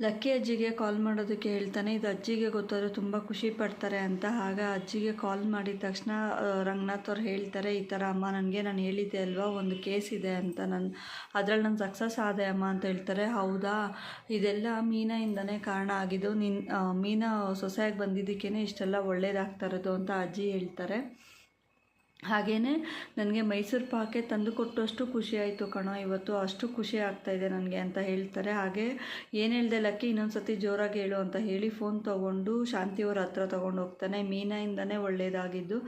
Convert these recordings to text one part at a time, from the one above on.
Lucky ಅಜ್ಜಿಗೆ ಕಾಲ್ ಮಾಡೋದಕ್ಕೆ ಹೇಳ್ತಾನೆ, ಇದು ಅಜ್ಜಿಗೆ ಗೊತ್ತಾದರೆ ತುಂಬ ಖುಷಿ ಪಡ್ತಾರೆ ಅಂತ. ಆಗ ಅಜ್ಜಿಗೆ ಕಾಲ್ ಮಾಡಿದ ತಕ್ಷಣ ರಂಗನಾಥ್ ಅವ್ರು ಹೇಳ್ತಾರೆ, ಈ ಥರ ಅಮ್ಮ ನನಗೆ ನಾನು ಹೇಳಿದ್ದೆ ಅಲ್ವಾ, ಒಂದು ಕೇಸ್ ಇದೆ ಅಂತ ನಾನು, ಅದ್ರಲ್ಲಿ ನಾನು ಸಕ್ಸಸ್ ಆದೆ ಅಮ್ಮ ಅಂತ ಹೇಳ್ತಾರೆ. ಹೌದಾ? ಇದೆಲ್ಲ ಮೀನಾಯಿಂದನೇ ಕಾರಣ ಆಗಿದ್ದು ನಿನ್ನ ಮೀನ ಮೀನಾ ಸೊಸೆಯಾಗಿ ಬಂದಿದ್ದಕ್ಕೇ ಇಷ್ಟೆಲ್ಲ ಒಳ್ಳೇದಾಗ್ತಾ ಇರೋದು, ಅಂತ ಅಜ್ಜಿ ಹೇಳ್ತಾರೆ. ಹಾಗೆಯೇ ನನಗೆ ಮೈಸೂರು ಪಾಕೆ ತಂದು ಕೊಟ್ಟಷ್ಟು ಖುಷಿ ಆಯಿತು ಕಣೋ. ಇವತ್ತು ಅಷ್ಟು ಖುಷಿ ಆಗ್ತಾ ಇದೆ ನನಗೆ ಅಂತ ಹೇಳ್ತಾರೆ. ಹಾಗೆ ಏನು ಹೇಳ್ದೆ, ಲಕ್ಕಿ ಇನ್ನೊಂದು ಸತಿ ಜೋರಾಗಿ ಹೇಳು ಅಂತ ಹೇಳಿ ಫೋನ್ ತೊಗೊಂಡು ಶಾಂತಿಯವ್ರ ಹತ್ರ ತೊಗೊಂಡು ಹೋಗ್ತಾನೆ. ಮೀನಾಯಿಂದನೇ ಒಳ್ಳೇದಾಗಿದ್ದು.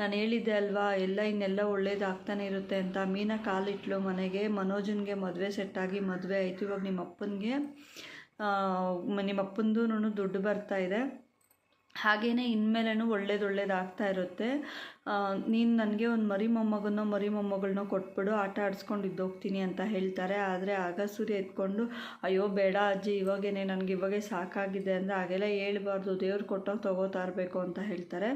ನಾನು ಹೇಳಿದ್ದೆ ಅಲ್ವಾ, ಎಲ್ಲ ಇನ್ನೆಲ್ಲ ಒಳ್ಳೇದಾಗ್ತಾನೆ ಇರುತ್ತೆ ಅಂತ. ಮೀನಾ ಕಾಲಿಟ್ಲು ಮನೆಗೆ. ಮನೋಜನ್ಗೆ ಮದುವೆ ಸೆಟ್ಟಾಗಿ ಮದುವೆ ಆಯಿತು. ಇವಾಗ ನಿಮ್ಮ ಅಪ್ಪನಿಗೆ ನಿಮ್ಮ ದುಡ್ಡು ಬರ್ತಾ ಇದೆ. ಹಾಗೆಯೇ ಇನ್ಮೇಲೇನು ಒಳ್ಳೇದು ಒಳ್ಳೇದಾಗ್ತಾ ಇರುತ್ತೆ ನೀನು ನನಗೆ ಒಂದು ಮರಿ ಮೊಮ್ಮಗನೋ, ಮರಿ ಮೊಮ್ಮಗಳನ್ನೋ ಕೊಟ್ಬಿಡು, ಆಟ ಆಡಿಸ್ಕೊಂಡು ಇದ್ದೋಗ್ತೀನಿ ಅಂತ ಹೇಳ್ತಾರೆ. ಆದರೆ ಆಗ ಸೂರ್ಯ ಎತ್ಕೊಂಡು ಅಯ್ಯೋ, ಬೇಡ ಅಜ್ಜಿ, ಇವಾಗೇನೆ ನನಗೆ ಇವಾಗೆ ಸಾಕಾಗಿದೆ ಅಂದರೆ ಹಾಗೆಲ್ಲ ಹೇಳ್ಬಾರ್ದು. ದೇವ್ರು ಕೊಟ್ಟೋಗಿ ತೊಗೋತಾ ಇರಬೇಕು ಅಂತ ಹೇಳ್ತಾರೆ.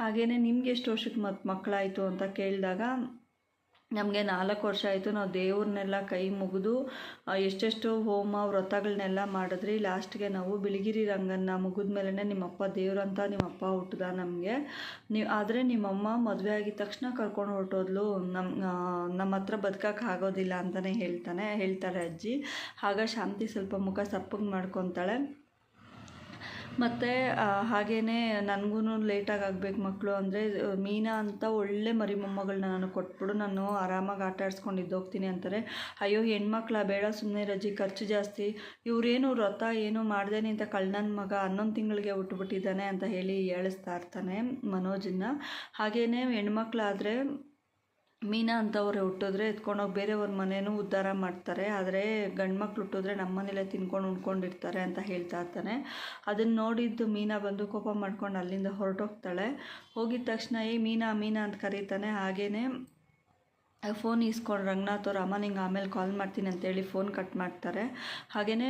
ಹಾಗೆಯೇ ನಿಮ್ಗೆ ಎಷ್ಟು ವರ್ಷಕ್ಕೆ ಮತ್ತು ಮಕ್ಕಳಾಯಿತು ಅಂತ ಕೇಳಿದಾಗ ನಮಗೆ ನಾಲ್ಕು ವರ್ಷ ಆಯಿತು ನಾವು ದೇವ್ರನ್ನೆಲ್ಲ ಕೈ ಮುಗಿದು ಎಷ್ಟೆಷ್ಟು ಹೋಮ ವ್ರತಗಳನ್ನೆಲ್ಲ ಮಾಡಿದ್ರಿ. ಲಾಸ್ಟ್ಗೆ ನಾವು ಬಿಳಿಗಿರಿ ರಂಗನ್ನ ಮುಗಿದ ಮೇಲೇ ನಿಮ್ಮಪ್ಪ ದೇವ್ರಂತ ನಿಮ್ಮಪ್ಪ ಹುಟ್ಟಿದ ನಮಗೆ. ನೀವು, ಆದರೆ ನಿಮ್ಮಮ್ಮ ಮದುವೆ ಆಗಿದ ತಕ್ಷಣ ಕರ್ಕೊಂಡು ಹೊರಟೋದ್ಲು. ನಮ್ಮ ನಮ್ಮ ಹತ್ರ ಬದುಕಕ್ಕೆ ಆಗೋದಿಲ್ಲ ಅಂತಲೇ ಹೇಳ್ತಾನೆ, ಹೇಳ್ತಾರೆ ಅಜ್ಜಿ. ಆಗ ಶಾಂತಿ ಸ್ವಲ್ಪ ಮುಖ ಸಪ್ಪಗೆ ಮಾಡ್ಕೊತಾಳೆ. ಮತ್ತು ಹಾಗೇ ನನಗೂ ಲೇಟಾಗಿ ಆಗ್ಬೇಕು ಮಕ್ಕಳು ಅಂದರೆ ಮೀನಾ ಅಂತ ಒಳ್ಳೆ ಮರಿ ಮೊಮ್ಮಗಳನ್ನ ನಾನು ಕೊಟ್ಬಿಡು, ನಾನು ಆರಾಮಾಗಿ ಆಟ ಆಡಿಸ್ಕೊಂಡು ಇದ್ದೋಗ್ತೀನಿ ಅಂತಾರೆ. ಅಯ್ಯೋ, ಹೆಣ್ಮಕ್ಳ, ಬೇಡ ಸುಮ್ಮನೆ ರಜೆ, ಖರ್ಚು ಜಾಸ್ತಿ, ಇವರೇನು ವ್ರತ ಏನು ಮಾಡ್ದೇನೆ ಅಂತ ಕಳ್ಳನ ಮಗ ಹನ್ನೊಂದು ತಿಂಗಳಿಗೆ ಹುಟ್ಟುಬಿಟ್ಟಿದ್ದಾನೆ ಅಂತ ಹೇಳಿ ಹೇಳಿಸ್ತಾ ಇರ್ತಾನೆ ಮನೋಜನ್ನ. ಹಾಗೆಯೇ ಹೆಣ್ಮಕ್ಳಾದರೆ ಮೀನಾ ಅಂತವ್ರೆ ಹುಟ್ಟಿದ್ರೆ ಎತ್ಕೊಂಡೋಗಿ ಬೇರೆಯವ್ರ ಮನೇನೂ ಉದ್ಧಾರ ಮಾಡ್ತಾರೆ. ಆದರೆ ಗಂಡು ಮಕ್ಳು ಹುಟ್ಟಿದ್ರೆ ನಮ್ಮ ತಿನ್ಕೊಂಡು ಉಣ್ಕೊಂಡಿರ್ತಾರೆ ಅಂತ ಹೇಳ್ತಾ ಇರ್ತಾನೆ. ಅದನ್ನು ನೋಡಿದ್ದು ಮೀನಾ ಬಂದು ಕೋಪ ಮಾಡ್ಕೊಂಡು ಅಲ್ಲಿಂದ ಹೊರಟೋಗ್ತಾಳೆ. ಹೋಗಿದ ತಕ್ಷಣ, ಏ ಮೀನಾ ಮೀನಾ ಅಂತ ಕರೀತಾನೆ. ಹಾಗೇನೆ ಫೋನ್ ಈಸ್ಕೊಂಡು ರಂಗನಾಥ್ ಅವ್ರು ಅಮ್ಮ ನಿಂಗೆ ಆಮೇಲೆ ಕಾಲ್ ಮಾಡ್ತೀನಿ ಅಂತೇಳಿ ಫೋನ್ ಕಟ್ ಮಾಡ್ತಾರೆ. ಹಾಗೆಯೇ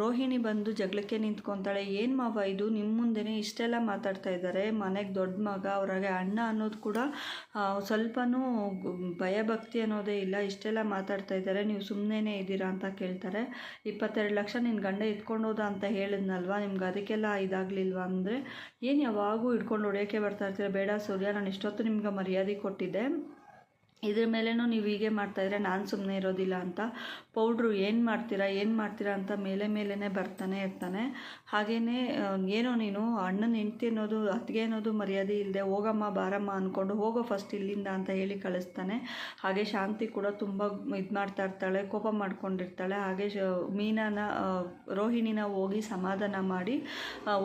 ರೋಹಿಣಿ ಬಂದು ಜಗಳಕ್ಕೆ ನಿಂತ್ಕೊತಾಳೆ. ಏನು ಮಾವ ಇದು? ನಿಮ್ಮ ಮುಂದೆನೇ ಇಷ್ಟೆಲ್ಲ ಮಾತಾಡ್ತಾ ಇದ್ದಾರೆ ಮನೆಗೆ ದೊಡ್ಡ ಮಗ, ಅವ್ರಾಗೆ ಅಣ್ಣ ಅನ್ನೋದು ಕೂಡ ಸ್ವಲ್ಪನೂ ಭಯಭಕ್ತಿ ಅನ್ನೋದೇ ಇಲ್ಲ. ಇಷ್ಟೆಲ್ಲ ಮಾತಾಡ್ತಾ ಇದ್ದಾರೆ ನೀವು ಸುಮ್ಮನೆ ಇದ್ದೀರಾ ಅಂತ ಕೇಳ್ತಾರೆ. ಇಪ್ಪತ್ತೆರಡು ಲಕ್ಷ ನಿನ್ನ ಗಂಡ ಇಟ್ಕೊಂಡೋದ ಅಂತ ಹೇಳಿದ್ನಲ್ವಾ? ನಿಮ್ಗೆ ಅದಕ್ಕೆಲ್ಲ ಇದಾಗಲಿಲ್ವಾ ಅಂದರೆ? ಏನು ಯಾವಾಗೂ ಇಟ್ಕೊಂಡು ಹೊಡೆಯೋಕ್ಕೆ ಬರ್ತಾ ಇರ್ತೀರ? ಬೇಡ ಸೂರ್ಯ, ನಾನು ಇಷ್ಟೊತ್ತು ನಿಮ್ಗೆ ಮರ್ಯಾದೆ ಕೊಟ್ಟಿದ್ದೆ. ಇದ್ರ ಮೇಲೇನೂ ನೀವು ಹೀಗೆ ಮಾಡ್ತಾಯಿದ್ರೆ ನಾನು ಸುಮ್ಮನೆ ಇರೋದಿಲ್ಲ ಅಂತ. ಪೌಡ್ರು ಏನು ಮಾಡ್ತೀರಾ ಏನು ಮಾಡ್ತೀರಾ ಅಂತ ಮೇಲೆ ಮೇಲೇ ಬರ್ತಾನೆ ಇರ್ತಾನೆ. ಹಾಗೆಯೇ ಏನೋ ನೀನು ಅಣ್ಣನ ಹೆಂಡ್ತಿ ಅನ್ನೋದು, ಅತ್ತಿಗೆ ಅನ್ನೋದು ಮರ್ಯಾದೆ ಇಲ್ಲದೆ ಹೋಗಮ್ಮ, ಬಾರಮ್ಮ ಅಂದ್ಕೊಂಡು ಹೋಗೋ ಫಸ್ಟ್ ಇಲ್ಲಿಂದ ಅಂತ ಹೇಳಿ ಕಳಿಸ್ತಾನೆ. ಹಾಗೆ ಶಾಂತಿ ಕೂಡ ತುಂಬ ಇದು ಮಾಡ್ತಾ ಇರ್ತಾಳೆ, ಕೋಪ ಮಾಡ್ಕೊಂಡಿರ್ತಾಳೆ. ಹಾಗೆ ಮೀನಾನ ರೋಹಿಣಿನ ಹೋಗಿ ಸಮಾಧಾನ ಮಾಡಿ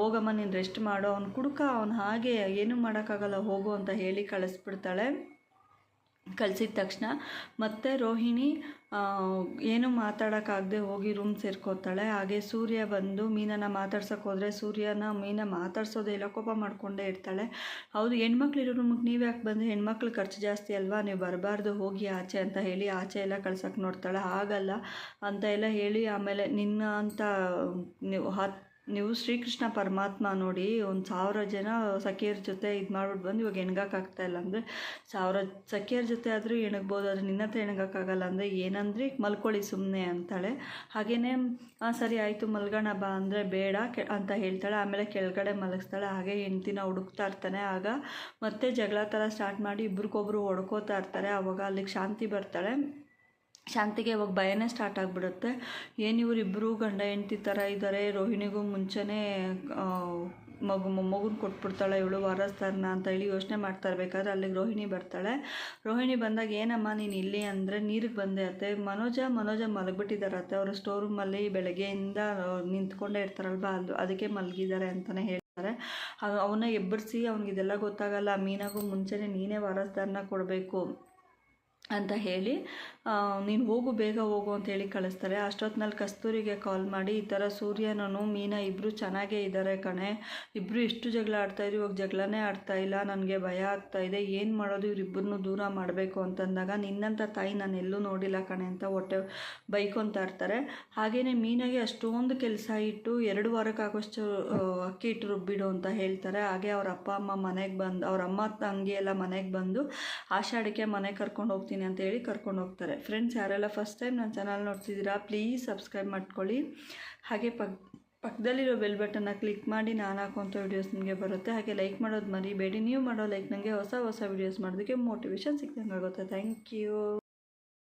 ಹೋಗಮ್ಮ ನೀನು ರೆಸ್ಟ್ ಮಾಡು, ಅವ್ನು ಕುಡುಕ, ಅವ್ನು ಹಾಗೆ, ಏನೂ ಮಾಡೋಕ್ಕಾಗಲ್ಲ, ಹೋಗು ಅಂತ ಹೇಳಿ ಕಳಿಸ್ಬಿಡ್ತಾಳೆ. ಕಳಿಸಿದ ತಕ್ಷಣ ಮತ್ತೆ ರೋಹಿಣಿ ಏನು ಮಾತಾಡೋಕ್ಕಾಗದೆ ಹೋಗಿ ರೂಮ್ ಸೇರ್ಕೋತಾಳೆ ಹಾಗೆ ಸೂರ್ಯ ಬಂದು ಮೀನನ್ನು ಮಾತಾಡ್ಸೋಕೆ ಹೋದರೆ ಸೂರ್ಯನ ಮೀನ ಮಾತಾಡ್ಸೋದೇ ಇಲ್ಲ ಕೋಪ ಮಾಡಿಕೊಂಡೇ ಇರ್ತಾಳೆ. ಹೌದು, ಹೆಣ್ಮಕ್ಳಿರೋ ರೂಮಿಗೆ ನೀವು ಯಾಕೆ ಬಂದರೆ ಹೆಣ್ಮಕ್ಳು ಖರ್ಚು ಜಾಸ್ತಿ ಅಲ್ವಾ? ನೀವು ಬರಬಾರ್ದು, ಹೋಗಿ ಆಚೆ ಅಂತ ಹೇಳಿ ಆಚೆ ಎಲ್ಲ ಕಳ್ಸೋಕೆ ನೋಡ್ತಾಳೆ. ಆಗಲ್ಲ ಅಂತ ಎಲ್ಲ ಹೇಳಿ ಆಮೇಲೆ ನಿನ್ನ ಅಂತ ನೀವು ಹತ್ತು ನೀವು ಶ್ರೀಕೃಷ್ಣ ಪರಮಾತ್ಮ ನೋಡಿ, ಒಂದು ಸಾವಿರ ಜನ ಸಖಿಯರ ಜೊತೆ ಇದು ಮಾಡ್ಬಿಟ್ಟು ಬಂದು ಇವಾಗ ಎಣ್ಗಕ್ಕಾಗ್ತಾ ಇಲ್ಲ ಅಂದರೆ, ಸಾವಿರ ಸಖಿಯರ ಜೊತೆ ಆದರೂ ಎಣಗ್ಬೋದು, ಆದರೆ ನಿನ್ನ ಹತ್ರ ಎಣಗಕ್ಕಾಗಲ್ಲ ಅಂದರೆ ಏನಂದ್ರೆ ಮಲ್ಕೊಳ್ಳಿ ಸುಮ್ಮನೆ ಅಂತಾಳೆ. ಹಾಗೆಯೇ ಸರಿ ಆಯಿತು, ಮಲ್ಗೋಣ ಬಾ ಅಂದರೆ ಬೇಡ ಕೆ ಅಂತ ಹೇಳ್ತಾಳೆ. ಆಮೇಲೆ ಕೆಳಗಡೆ ಮಲಗಿಸ್ತಾಳೆ. ಹಾಗೆ ಹೆಂಡ್ತಿನ ಹುಡುಕ್ತಾ ಇರ್ತಾನೆ. ಆಗ ಮತ್ತೆ ಜಗಳ ಥರ ಸ್ಟಾರ್ಟ್ ಮಾಡಿ ಇಬ್ರಿಗೊಬ್ರು ಹೊಡ್ಕೋತಾ ಇರ್ತಾರೆ. ಆವಾಗ ಅಲ್ಲಿಗೆ ಶಾಂತಿ ಬರ್ತಾಳೆ. ಶಾಂತಿಗೆ ಇವಾಗ ಭಯನೇ ಸ್ಟಾರ್ಟ್ ಆಗಿಬಿಡುತ್ತೆ. ಏನು ಇವರಿಬ್ಬರು ಗಂಡ ಹೆಂಡ್ತಿ ಥರ ಇದ್ದಾರೆ ರೋಹಿಣಿಗೂ ಮುಂಚೆನೇ ಮಗು, ಮೊಮ್ಮಗುನ ಕೊಟ್ಬಿಡ್ತಾಳೆ, ಇವಳು ವಾರಸ್ತಾರನ ಅಂತ ಹೇಳಿ ಯೋಚನೆ ಮಾಡ್ತಾ ಇರ್ಬೇಕಾದ್ರೆ ಅಲ್ಲಿಗೆ ರೋಹಿಣಿ ಬರ್ತಾಳೆ. ರೋಹಿಣಿ ಬಂದಾಗ, ಏನಮ್ಮ, ನೀನು ಇಲ್ಲಿ ಅಂದರೆ ನೀರಿಗೆ ಬಂದೆ ಅತ್ತೆ. ಮನೋಜ ಮನೋಜ ಮಲಗಿಬಿಟ್ಟಿದ್ದಾರೆ ಅತ್ತೆ. ಅವರು ಸ್ಟೋರ್ ರೂಮಲ್ಲಿ ಬೆಳಗ್ಗೆಯಿಂದ ನಿಂತ್ಕೊಂಡೇ ಇರ್ತಾರಲ್ವ? ಅದು, ಅದಕ್ಕೆ ಮಲಗಿದ್ದಾರೆ ಅಂತಲೇ ಹೇಳ್ತಾರೆ. ಅವನ್ನ ಎಬ್ಬರಿಸಿ, ಅವ್ನಿಗೆ ಇದೆಲ್ಲ ಗೊತ್ತಾಗಲ್ಲ. ಮೀನಾಗೂ ಮುಂಚೆನೇ ನೀನೇ ವಾರಸ್ದಾರನ ಕೊಡಬೇಕು. ಅಂತ ಹೇಳಿ ನೀನು ಹೋಗು, ಬೇಗ ಹೋಗು ಅಂತ ಹೇಳಿ ಕಳಿಸ್ತಾರೆ. ಅಷ್ಟೊತ್ತಿನಲ್ಲಿ ಕಸ್ತೂರಿಗೆ ಕಾಲ್ ಮಾಡಿ, ಈ ಥರ ಸೂರ್ಯನೂ ಮೀನಾ ಇಬ್ಬರು ಚೆನ್ನಾಗೇ ಇದ್ದಾರೆ ಕಣೆ. ಇಬ್ಬರು ಎಷ್ಟು ಜಗಳ ಆಡ್ತಾಯಿದ್ರು ಇವಾಗ ಜಗಳನೇ ಆಡ್ತಾ ಇಲ್ಲ, ನನಗೆ ಭಯ ಆಗ್ತಾ ಇದೆ. ಏನು ಮಾಡೋದು ಇವರಿಬ್ಬರನ್ನು ದೂರ ಮಾಡಬೇಕು ಅಂತಂದಾಗ, ನಿನ್ನಂಥ ತಾಯಿ ನಾನು ಎಲ್ಲೂ ನೋಡಿಲ್ಲ ಕಣೆ ಅಂತ ಹೊಟ್ಟೆ ಬೈಕೊತಾ ಇರ್ತಾರೆ. ಹಾಗೆಯೇ ಮೀನಾಗೆ ಅಷ್ಟೊಂದು ಕೆಲಸ ಇಟ್ಟು, ಎರಡು ವಾರಕ್ಕಾಗೋಷ್ಟು ಅಕ್ಕಿ ಇಟ್ಟು ರುಬ್ಬಿಡು ಅಂತ ಹೇಳ್ತಾರೆ. ಹಾಗೆ ಅವ್ರ ಅಪ್ಪ ಅಮ್ಮ ಮನೆಗೆ ಬಂದು, ಅವ್ರ ಅಮ್ಮ ತಂಗಿ ಎಲ್ಲ ಮನೆಗೆ ಬಂದು ಆಷಾಢಕ್ಕೆ ಮನೆ ಕರ್ಕೊಂಡು ಹೋಗ್ತೀನಿ ಅಂತ ಹೇಳಿ ಕರ್ಕೊಂಡು ಹೋಗ್ತಾರೆ. ಫ್ರೆಂಡ್ಸ್ ಯಾರೆಲ್ಲ ಫಸ್ಟ್ ಟೈಮ್ ನನ್ನ ಚಾನಲ್ ನೋಡ್ತಿದ್ದೀರಾ ಪ್ಲೀಸ್ ಸಬ್ಸ್ಕ್ರೈಬ್ ಮಾಡ್ಕೊಳ್ಳಿ. ಹಾಗೆ ಪಕ್, ಪಕ್ಕದಲ್ಲಿರೋ ಬೆಲ್ ಬಟನ್ನ ಕ್ಲಿಕ್ ಮಾಡಿ ನಾನು ಹಾಕುವಂಥ ವೀಡಿಯೋಸ್ ನಿಮಗೆ ಬರುತ್ತೆ. ಹಾಗೆ ಲೈಕ್ ಮಾಡೋದು ಮರಿಬೇಡಿ. ನೀವು ಮಾಡೋ ಲೈಕ್ ನನಗೆ ಹೊಸ ಹೊಸ ವೀಡಿಯೋಸ್ ಮಾಡೋದಕ್ಕೆ ಮೋಟಿವೇಶನ್ ಸಿಗ್ದಂಗೆ ಆಗುತ್ತೆ. Thank you